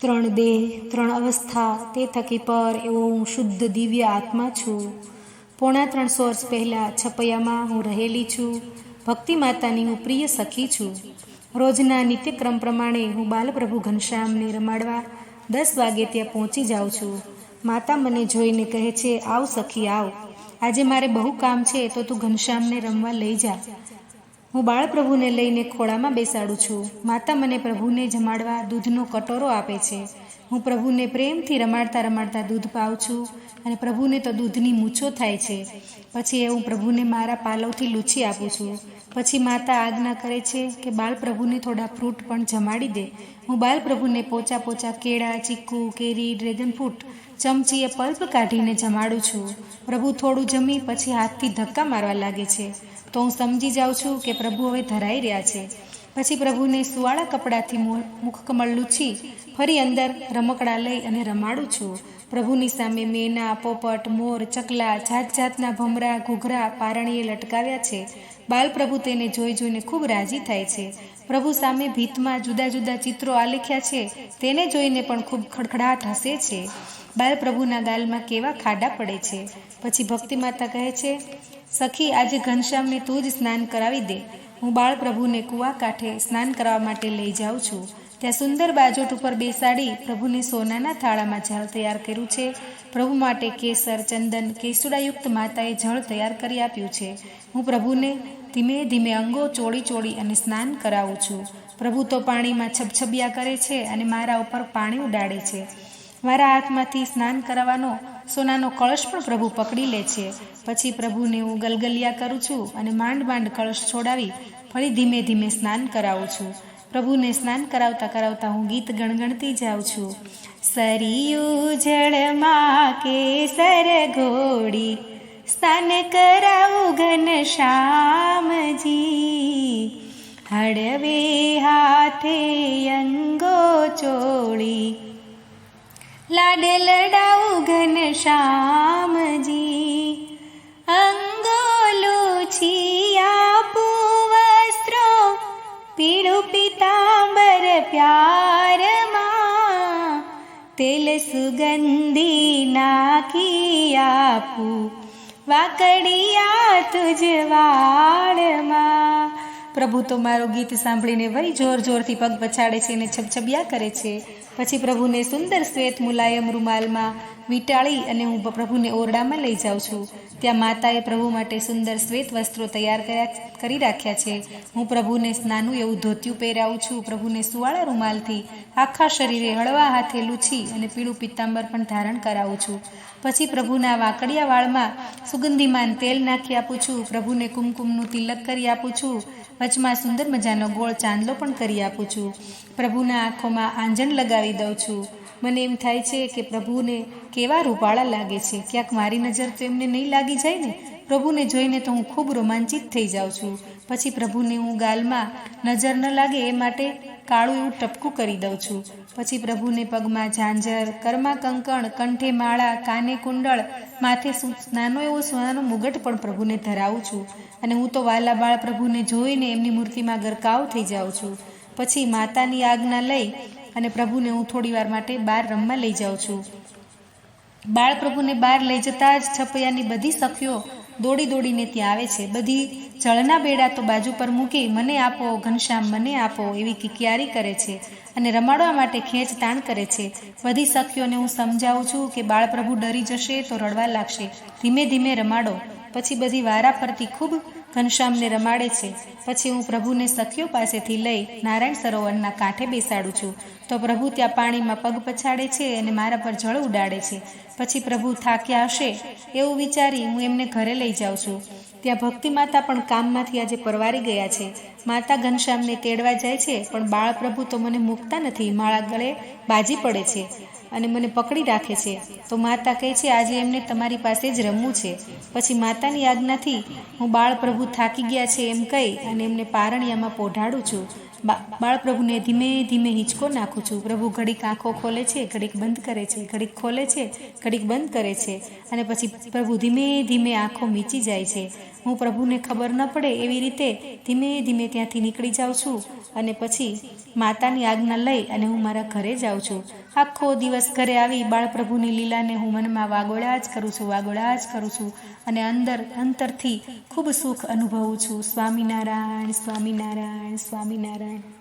ત્રણ દેહ, ત્રણ અવસ્થા, તે થકી પર એવો હું શુદ્ધ દિવ્ય આત્મા છું. પોણા ત્રણસો વર્ષ પહેલાં છપૈયામાં હું રહેલી છું. ભક્તિ માતાની હું પ્રિય સખી છું. રોજના નિત્યક્રમ પ્રમાણે હું બાલપ્રભુ ઘનશ્યામને રમાડવા દસ વાગે ત્યાં પહોંચી જાઉં છું. માતા મને જોઈને કહે છે, આવ સખી, આવ. આજે મારે બહુ કામ છે, તો તું ઘનશ્યામને રમવા લઈ જા. હું બાળપ્રભુને લઈને ખોળામાં બેસાડું છું. માતા મને પ્રભુને જમાડવા દૂધનો કટોરો આપે છે. હું પ્રભુને પ્રેમથી રમાડતા રમાડતા દૂધ પાઉં છું અને પ્રભુને તો દૂધની મૂછો થાય છે. પછી એ હું પ્રભુને મારા પાલવથી લૂછી આપું છું. પછી માતા આજ્ઞા કરે છે કે બાળપ્રભુને થોડા ફ્રૂટ પણ જમાડી દે. હું બાલપ્રભુને પોચા પોચા કેળા, ચીકુ, કેરી, ડ્રેગન ફ્રૂટ ચમચીએ પલ્પ કાઢીને જમાડું છું. પ્રભુ થોડું જમી પછી હાથથી ધક્કા મારવા લાગે છે. તો હું સમજી જાઉં છું કે પ્રભુ હવે ધરાઈ રહ્યા છે. પછી પ્રભુને સુવાળા કપડાથી મુખકમળ લૂછી, ફરી અંદર રમકડા લઈ અને રમાડું છું. પ્રભુની સામે મેના, પોપટ, મોર, ચકલા જાત જાતના ભમરા, ઘૂઘરા, પારણીએ લટકાવ્યા છે. બાલપ્રભુ તેને જોઈ જોઈને ખૂબ રાજી થાય છે. પ્રભુ સામે ભીતમાં જુદા જુદા ચિત્રો આલેખ્યા છે. તેને જોઈને પણ ખૂબ ખડખડાટ હસે છે. બાલપ્રભુના ગાલમાં કેવા ખાડા પડે છે. પછી ભક્તિ માતા કહે છે, સખી, આજે ઘનશ્યામને તું જ સ્નાન કરાવી દે. હું બાળપ્રભુને કૂવા કાંઠે સ્નાન કરવા માટે લઈ જાઉં છું. ત્યાં સુંદર બાજોટ ઉપર બેસાડી પ્રભુને સોનાના થાળામાં જળ તૈયાર કર્યું છે. પ્રભુ માટે કેસર, ચંદન, કેસુડાયુક્ત માતાએ જળ તૈયાર કરી આપ્યું છે. હું પ્રભુને ધીમે ધીમે અંગો ચોળી ચોળી અને સ્નાન કરાવું છું. પ્રભુ તો પાણીમાં છબછબિયા કરે છે અને મારા ઉપર પાણી ઉડાડે છે. મારા હાથમાંથી સ્નાન કરાવવાનો સોનાનો કળશ પણ પ્રભુ પકડી લે છે. પછી પ્રભુને હું ગલગલિયા કરું છું અને માંડ માંડ કળશ છોડાવી ફરી ધીમે ધીમે સ્નાન કરાવું છું. પ્રભુને સ્નાન કરાવતા કરાવતા હું ગીત ગણગણતી જાઉં છું. સરિયું જળમાં કેસર ઘોડી, સ્નાન કરાવું ઘન શ્યામજી. હળવે હાથે અંગો ચોળી लाडे लाडन श्याम जी अङ्गोलुछियापू वी पिताबर प्या्य मा दिल सुगन्धिकियापू वाकडिया પ્રભુ તો મારું ગીત સાંભળીને વળી જોર જોરથી પગ પછાડે છે અને છબછબિયા કરે છે. પછી પ્રભુને સુંદર શ્વેત મુલાયમ રૂમાલમાં વીંટાળી અને હું પ્રભુને ઓરડામાં લઈ જાઉં છું. ત્યાં માતાએ પ્રભુ માટે સુંદર શ્વેત વસ્ત્રો તૈયાર કર્યા કરી રાખ્યા છે. હું પ્રભુને સ્નાનું એવું ધોતિયું પહેરાવું છું. પ્રભુને સુવાળા રૂમાલથી આખા શરીરે હળવા હાથે લૂછી અને પીળું પિત્તાંબર પણ ધારણ કરાવું છું. પછી પ્રભુના વાકડિયા વાળમાં સુગંધીમાન તેલ નાખી આપું છું. પ્રભુને કુમકુમનું તિલક કરી આપું છું. વચમાં સુંદર મજાનો ગોળ ચાંદલો પણ કરી આપું છું. પ્રભુના આંખોમાં આંજણ લગાવી દઉં છું. મને એમ થાય છે કે પ્રભુને કેવા રૂપાળા લાગે છે. ક્યાંક મારી નજર તો એમને નહીં લાગી જાય ને? પ્રભુને જોઈને તો હું ખૂબ રોમાંચિત થઈ જાઉં છું. પછી પ્રભુને હું ગાલમાં નજર ન લાગે એ માટે કાળું એવું ટપકું કરી દઉં છું. પછી પ્રભુને પગમાં ઝાંઝર, કર્મા કંકણ, કંઠે માળા, કાને કુંડળ, માથે નાનો એવો સોનાનો મુગટ પણ પ્રભુને ધરાવું છું. અને હું તો વાલા બાળ પ્રભુને જોઈને એમની મૂર્તિમાં ગરકાવ થઈ જાઉં છું. પછી માતાની આજ્ઞા લઈ અને પ્રભુને હું થોડી વાર માટે બહાર રમવા લઈ જાઉં છું. બાળ પ્રભુને બહાર લઈ જતા જ છપૈયાની બધી સખીઓ દોડી દોડીને ત્યાં આવે છે. બધી જળના બેડા તો બાજુ પર મૂકી, મને આપો, ઘનશ્યામ, મને આપો, એવી કિકિયારી કરે છે અને રમાડવા માટે ખેંચ તાણ કરે છે. બધી સખીઓને હું સમજાવું છું કે બાળપ્રભુ ડરી જશે તો રડવા લાગશે. ધીમે ધીમે રમાડો. પછી બધી વારા ફરતી ખૂબ ઘનશ્યામને રમાડે છે. પછી હું પ્રભુને સખીઓ પાસેથી લઈ નારાયણ સરોવરના કાંઠે બેસાડું છું. તો પ્રભુ ત્યાં પાણીમાં પગ પછાડે છે અને મારા પર જળ ઉડાડે છે. પછી પ્રભુ થાક્યા હશે એવું વિચારી હું એમને ઘરે લઈ જાઉં છું. ત્યાં ભક્તિ માતા પણ કામમાંથી આજે પરવારી ગયા છે. માતા ઘનશ્યામને તેડવા જાય છે, પણ બાળપ્રભુ તો મને મૂકતા નથી, માળા ગળે બાજી પડે છે અને મને પકડી રાખે છે. તો માતા કહે છે, આજે એમને તમારી પાસે જ રમવું છે. પછી માતાની આજ્ઞાથી હું બાળપ્રભુ થાકી ગયા છે એમ કહી અને એમને પારણિયામાં પોઢાડું છું. બાળપ્રભુને ધીમે ધીમે હિંચકો નાખું છું. પ્રભુ ઘડીક આંખો ખોલે છે, ઘડીક બંધ કરે છે, ઘડીક ખોલે છે, ઘડીક બંધ કરે છે અને પછી પ્રભુ ધીમે ધીમે આંખો મીચી જાય છે. હું પ્રભુને ખબર ન પડે એવી રીતે ધીમે ધીમે ત્યાંથી નીકળી જાઉં છું અને પછી માતાની આજ્ઞા લઈ અને હું મારા ઘરે જાઉં છું. આખો દિવસ ઘરે આવી બાળપ્રભુની લીલાને હું મનમાં વાગોળા જ કરું છું, વાગોળા જ કરું છું અને અંદર, અંતરથી ખૂબ સુખ અનુભવું છું. સ્વામિનારાયણ સ્વામિનારાયણ સ્વામિનારાયણ.